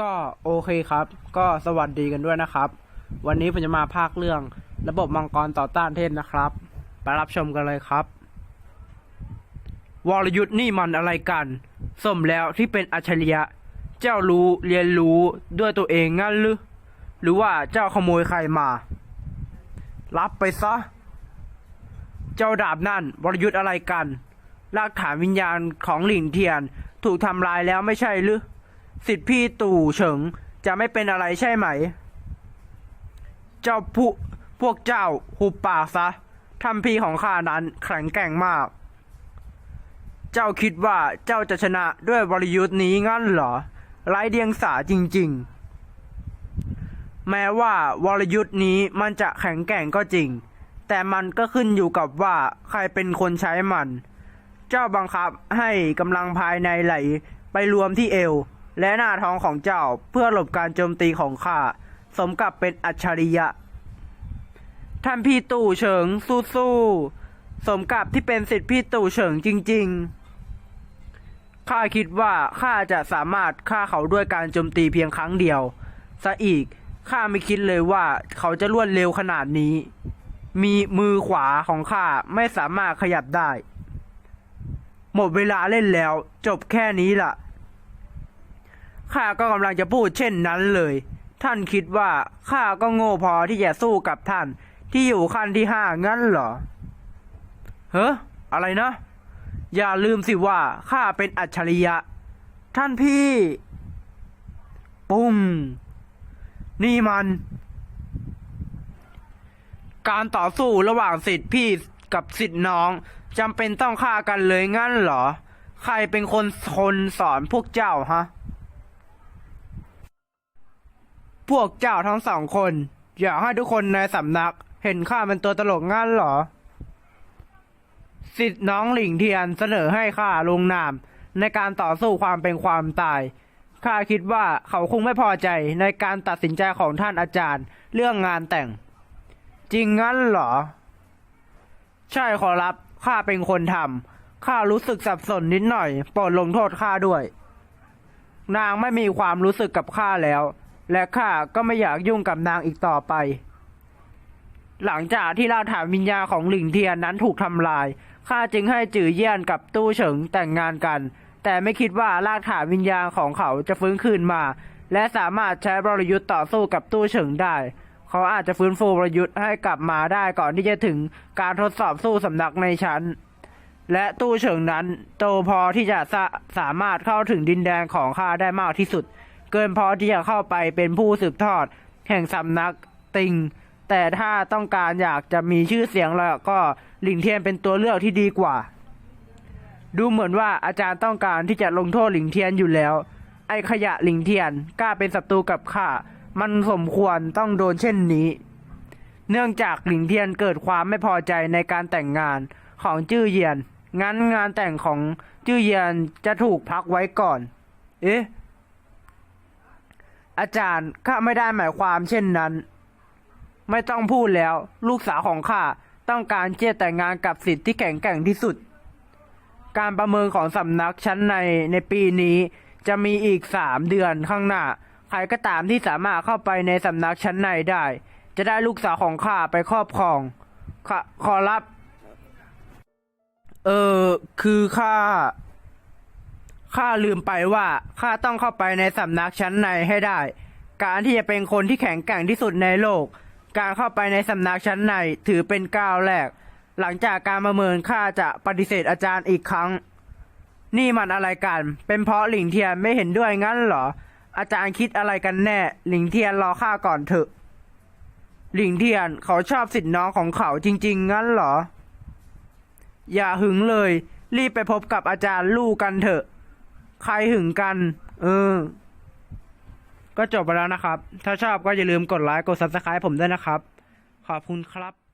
ก็โอเคครับ ก็สวัสดีกันด้วยนะครับ วันนี้ผมจะมาภาคเรื่อง ระบบมังกรต่อต้านเทพนะครับไปรับชมกันเลยครับ วรยุทธ์นี่มันอะไรกันสมแล้วที่เป็นอัจฉริยะ เจ้ารู้เรียนรู้ด้วยตัวเองงั้นหรือ หรือว่าเจ้าขโมยใครมา รับไปซะ เจ้าดาบนั่นวรยุทธ์อะไรกันรากฐานวิญญาณของหลิงเทียนถูกทำลายแล้วไม่ใช่หรือ สิทธิพี่ตู่เฉิงจะไม่เป็นอะไรใช่ไหม เจ้าผู้พวกเจ้าหุบปากซะทำพีของข้านั้นแข็งแกร่งมาก เจ้าคิดว่าเจ้าจะชนะด้วยวรยุทธ์นี้งั้นเหรอ ไร้เดียงสาจริง ๆ แม้ว่าวรยุทธ์นี้มันจะแข็งแกร่งก็จริง แต่มันก็ขึ้นอยู่กับว่าใครเป็นคนใช้มัน เจ้าบังคับให้กำลังภายในไหลไปรวมที่เอว และหน้าท้องของเจ้าเพื่อหลบการโจมตีของข้าสมกับเป็นอัจฉริยะ ท่านพี่ตู่เฉิงสู้ๆสมกับที่เป็นสิทธิพี่ตู่เฉิงจริง ๆ ข้าคิดว่าข้าจะสามารถฆ่าเขาด้วยการโจมตีเพียงครั้งเดียว ซะอีกข้าไม่คิดเลยว่าเขาจะรวดเร็วขนาดนี้ มีมือขวาของข้าไม่สามารถขยับได้ หมดเวลาเล่นแล้ว จบแค่นี้ล่ะ ข้าก็กำลังจะพูดเช่นนั้นเลย ท่านคิดว่าข้าก็โง่พอที่จะสู้กับท่านที่อยู่ขั้นที่ห้างั้นเหรอ เฮ้ออะไรนะ อย่าลืมสิว่าข้าเป็นอัจฉริยะ ท่านพี่ ปุ้มนี่มัน การต่อสู้ระหว่างสิทธิพี่กับสิทธิน้องจำเป็นต้องฆ่ากันเลยงั้นเหรอ ใครเป็นคนคนสอนพวกเจ้าฮะ พวกเจ้าทั้งสองคน อยากให้ทุกคนในสำนัก เห็นข้าเป็นตัวตลกงั้นเหรอ สิทธิ์น้องหลิงเทียนเสนอให้ข้าลงนาม ในการต่อสู้ความเป็นความตายข้าคิดว่าเขาคงไม่พอใจในการตัดสินใจของท่านอาจารย์ เรื่องงานแต่ง จริงงั้นเหรอ ใช่ขอรับข้าเป็นคนทำข้ารู้สึกสับสนนิดหน่อยโปรดลงโทษข้าด้วย นางไม่มีความรู้สึกกับข้าแล้ว และข้าก็ไม่อยากยุ่งกับนางอีกต่อไป หลังจากที่รากฐานวิญญาณของหลิงเทียนนั้นถูกทำลายข้าจึงให้จื่อเยี่ยนกับตู้เฉิงแต่งงานกัน แต่ไม่คิดว่ารากฐานวิญญาณของเขาจะฟื้นคืนมา และสามารถใช้บรยุทธ์ต่อสู้กับตู้เฉิงได้ เขาอาจจะฟื้นฟูบรยุทธ์ให้กลับมาได้ก่อนที่จะถึงการทดสอบสู้สำนักในชั้น และตู้เฉิงนั้นโตพอที่จะสาสามารถเข้าถึงดินแดนของข้าได้มากที่สุด เกินพอที่จะเข้าไปเป็นผู้สืบทอด แห่งสำนักติง แต่ถ้าต้องการอยากจะมีชื่อเสียงแล้วก็หลิงเทียนเป็นตัวเลือกที่ดีกว่า ดูเหมือนว่าอาจารย์ต้องการที่จะลงโทษหลิงเทียนอยู่แล้ว ไอ้ขยะหลิงเทียนกล้าเป็นศัตรูกับข้ามันสมควรต้องโดนเช่นนี้ เนื่องจากหลิงเทียนเกิดความไม่พอใจในการแต่งงานของจื้อเยียน งั้นงานแต่งของจื้อเยียนจะถูกพักไว้ก่อน เอ๊ะ อาจารย์ข้าไม่ได้หมายความเช่นนั้น ไม่ต้องพูดแล้ว ลูกสาวของข้าต้องการที่จแต่งงานกับสิทธิ์ที่แข็งแกร่งที่สุด การประเมินของสำนักชั้นในในปีนี้จะมีอีกสามเดือนข้างหน้า ใครก็ตามที่สามารถเข้าไปในสำนักชั้นในได้ จะได้ลูกสาวของข้าไปครอบครองขขอรับ เออคือข้า ข้าลืมไปว่าข้าต้องเข้าไปในสำนักชั้นในให้ได้ การที่จะเป็นคนที่แข็งแกร่งที่สุดในโลก การเข้าไปในสำนักชั้นในถือเป็นก้าวแรก หลังจากการประเมินข้าจะปฏิเสธอาจารย์อีกครั้ง นี่มันอะไรกัน เป็นเพราะหลิงเทียนไม่เห็นด้วยงั้นเหรอ อาจารย์คิดอะไรกันแน่ หลิงเทียนรอข้าก่อนเถอะ หลิงเทียนเขาชอบสิทธิ์น้องของเขาจริง ๆ งั้นเหรอ อย่าหึงเลย รีบไปพบกับอาจารย์ลู่กันเถอะ ใครหึงกัน เออ ก็จบไปแล้วนะครับ ถ้าชอบก็อย่าลืมกดไลค์กด subscribe ผมด้วยนะครับ ขอบคุณครับ